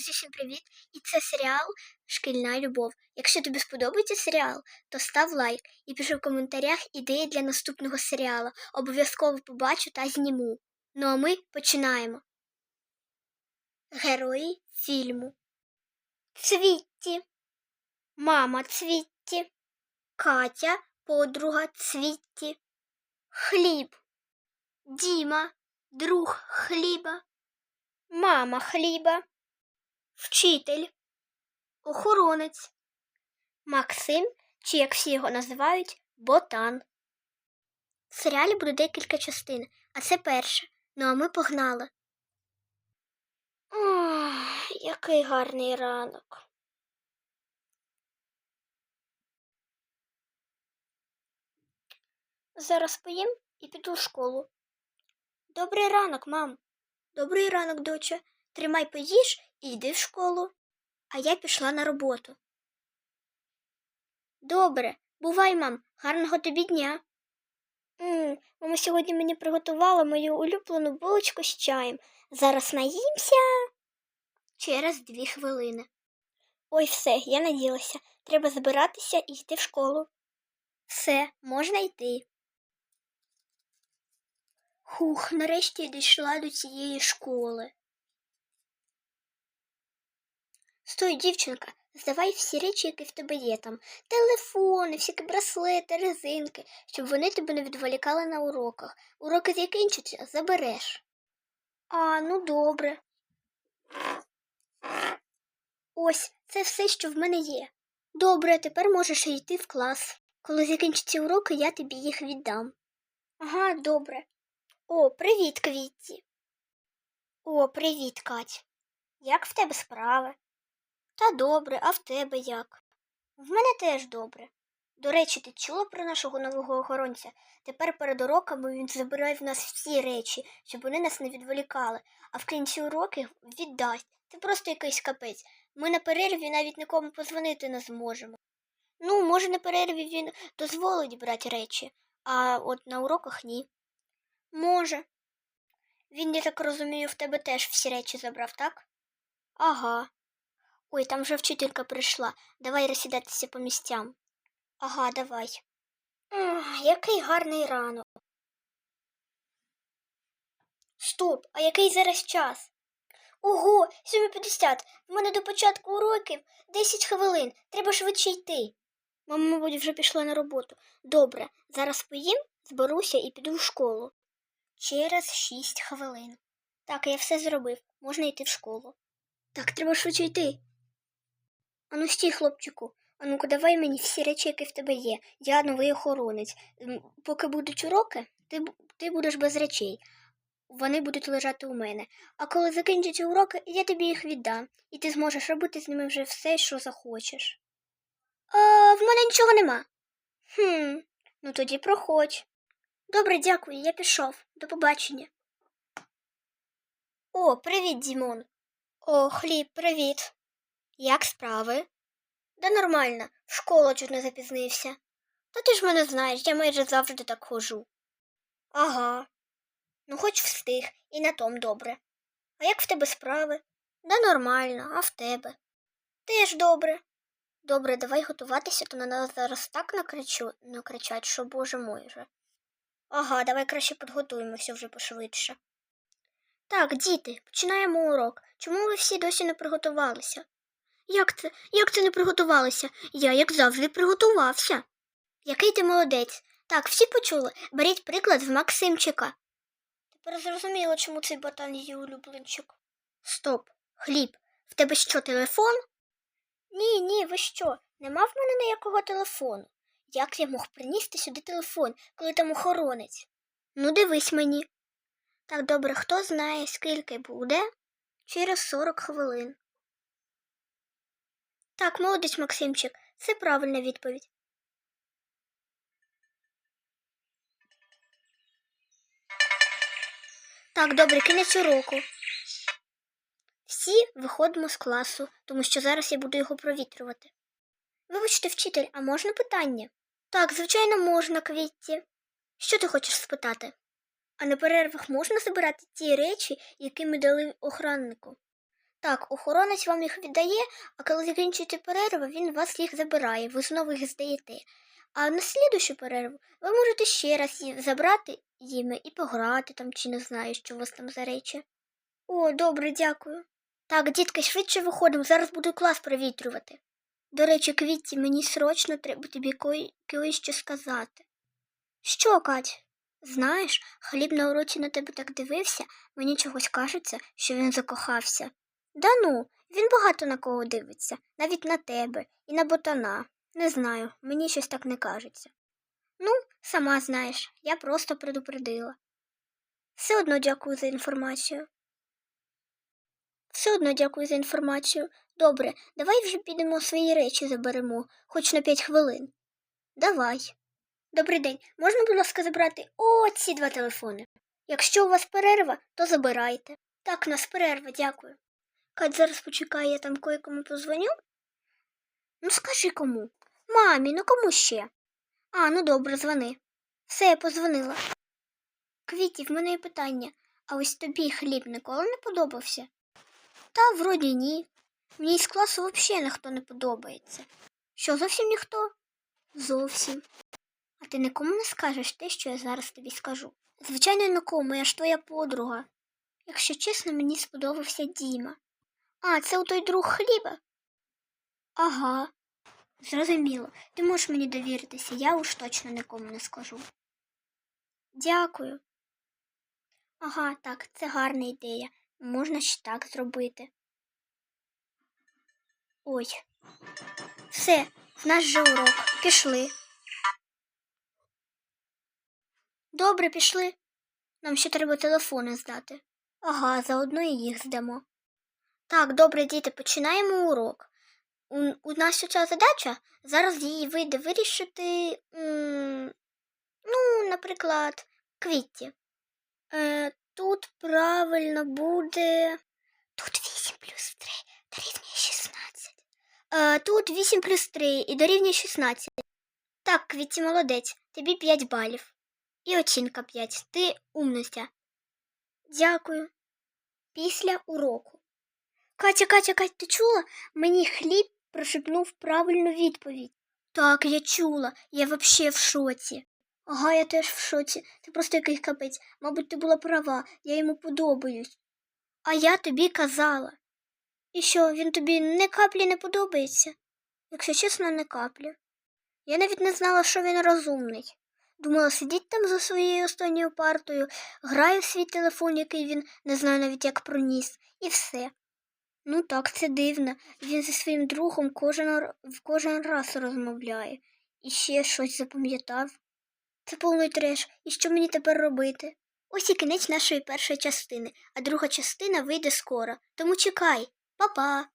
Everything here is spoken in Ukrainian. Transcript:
Друзі, всім привіт! І це серіал Шкільна любов. Якщо тобі сподобається серіал, то став лайк і пиши в коментарях ідеї для наступного серіалу. Обов'язково побачу та зніму. Ну а ми починаємо. Герої фільму. Цвітті. Мама Цвітті. Катя, подруга Цвітті. Хліб. Діма, друг хліба. Мама хліба. Вчитель, охоронець, Максим, чи як всі його називають, ботан. В серіалі буде декілька частин, а це перша. Ну а ми погнали. Ох, який гарний ранок. Зараз поїм і піду в школу. Добрий ранок, мам. Добрий ранок, доча. Тримай поїж і йди в школу. А я пішла на роботу. Добре, бувай, мам, гарного тобі дня. м мама сьогодні мені приготувала мою улюблену булочку з чаєм. Зараз наїмся. Через дві хвилини. Ой, все, я наділася. Треба збиратися і йти в школу. Все, можна йти. Хух, нарешті я дійшла до цієї школи. Стой, дівчинка, здавай всі речі, які в тебе є там. Телефони, всякі браслети, резинки, щоб вони тебе не відволікали на уроках. Уроки закінчаться, забереш. А, ну добре. Ось, це все, що в мене є. Добре, тепер можеш йти в клас. Коли закінчаться уроки, я тобі їх віддам. Ага, добре. О, привіт, Квітті. О, привіт, Кать. Як в тебе справи? Та добре, а в тебе як? В мене теж добре. До речі, ти чула про нашого нового охоронця? Тепер перед уроками він забирає в нас всі речі, щоб вони нас не відволікали, а в кінці уроків віддасть. Це просто якийсь капець. Ми на перерві навіть нікому позвонити не зможемо. Ну, може, на перерві він дозволить брати речі, а от на уроках ні. Може. Він, я так розумію, в тебе теж всі речі забрав, так? Ага. Ой, там вже вчителька прийшла. Давай розсідатися по місцям. Ага, давай. Ах, який гарний ранок. Стоп, а який зараз час? Ого, 7.50. В мене до початку уроків 10 хвилин. Треба швидше йти. Мама, мабуть, вже пішла на роботу. Добре, зараз поїм, зберуся і піду в школу. Через 6 хвилин. Так, я все зробив. Можна йти в школу. Так, треба швидше йти. Ану стій, хлопчику. Ану-ка давай мені всі речі, які в тебе є. Я новий охоронець. Поки будуть уроки, ти, ти будеш без речей. Вони будуть лежати у мене. А коли закінчаться уроки, я тобі їх віддам, і ти зможеш робити з ними вже все, що захочеш. А, в мене нічого нема. Хм, ну тоді проходь. Добре, дякую, я пішов. До побачення. О, привіт, Дімон. О, хліб, привіт. Як справи? Да нормально, в школу чуть не запізнився. Та ти ж мене знаєш, я майже завжди так ходжу. Ага. Ну, хоч встиг, і на том добре. А як в тебе справи? Да нормально, а в тебе? Теж добре. Добре, давай готуватися, то на нас зараз так накричу, накричать, що боже мой вже. Ага, давай краще підготуємося вже пошвидше. Так, діти, починаємо урок. Чому ви всі досі не приготувалися? Як це? Як це не приготувалися? Я, як завжди, приготувався. Який ти молодець. Так, всі почули. Беріть приклад з Максимчика. Тепер зрозуміло, чому цей ботан її улюбленчик. Стоп, хліб, в тебе що, телефон? Ні, ні, ви що? Нема в мене ніякого телефону. Як я мог приністи сюди телефон, коли там охоронець? Ну, дивись мені. Так, добре, хто знає, скільки буде? Через 40 хвилин. Так, молодець, Максимчик, це правильна відповідь. Так, добре, кінець уроку. Всі виходимо з класу, тому що зараз я буду його провітрювати. Вибачте, вчитель, а можна питання? Так, звичайно, можна, Квітті. Що ти хочеш спитати? А на перервах можна забирати ті речі, які ми дали охраннику? Так, охоронець вам їх віддає, а коли закінчуєте перерву, він вас їх забирає, ви знову їх здаєте. А на слідущу перерву ви можете ще раз їх забрати їми і пограти там, чи не знаю, що у вас там за речі. О, добре, дякую. Так, дітки, швидше виходимо, зараз буду клас провітрювати. До речі, Квітті, мені срочно треба тобі кое-що сказати. Що, Кать? Знаєш, хліб на уроці на тебе так дивився, мені чогось кажеться, що він закохався. Да ну, він багато на кого дивиться, навіть на тебе і на ботана. Не знаю, мені щось так не кажеться. Ну, сама знаєш, я просто предупредила. Все одно дякую за інформацію. Все одно дякую за інформацію. Добре, давай вже підемо свої речі заберемо, хоч на п'ять хвилин. Давай. Добрий день. Можна, будь ласка, забрати оці два телефони? Якщо у вас перерва, то забирайте. Так, у нас перерва, дякую. Кать, зараз почекай, я там кое-кому позвоню. Ну, скажи кому. Мамі, ну кому ще? А, ну добре, дзвони. Все, я позвонила. Квіті, в мене є питання. А ось тобі хліб ніколи не подобався? Та вроді ні. Мені з класу взагалі ніхто не подобається. Що, зовсім ніхто? Зовсім. А ти нікому не скажеш те, що я зараз тобі скажу. Звичайно, нікому, я ж твоя подруга. Якщо чесно, мені сподобався Діма. А, це у той друг хліба? Ага. Зрозуміло. Ти можеш мені довіритися, я уж точно нікому не скажу. Дякую. Ага, так, це гарна ідея. Можна ще так зробити. Ой. Все, в нас же урок. Пішли. Добре, пішли. Нам ще треба телефони здати. Ага, заодно і їх здамо. Так, добре, діти, починаємо урок. У, у нас ця задача зараз її вийде вирішити. Ну, наприклад, квітті. Е, тут правильно буде. Тут 8 плюс 3 дорівнює 16. Е, тут 8 плюс 3 і дорівнює 16. Так, Квітті, молодець, тобі 5 балів. І оцінка 5. Ти умниця. Дякую. Після уроку. Катя, Катя, Катя, ти чула? Мені хліб прошепнув правильну відповідь. Так, я чула, я вообще в шоці. Ага, я теж в шоці. Ти просто якийсь капець. Мабуть, ти була права, я йому подобаюсь. А я тобі казала. І що, він тобі не каплі не подобається? Якщо чесно, не каплі. Я навіть не знала, що він розумний. Думала, сидіть там за своєю останньою партою, грає в свій телефон, який він не знає навіть як проніс, і все. Ну так, це дивно. Він зі своїм другом кожен, в кожен раз розмовляє і ще щось запам'ятав. Це повний треш. І що мені тепер робити? Ось і кінець нашої першої частини, а друга частина вийде скоро. Тому чекай, Па-па!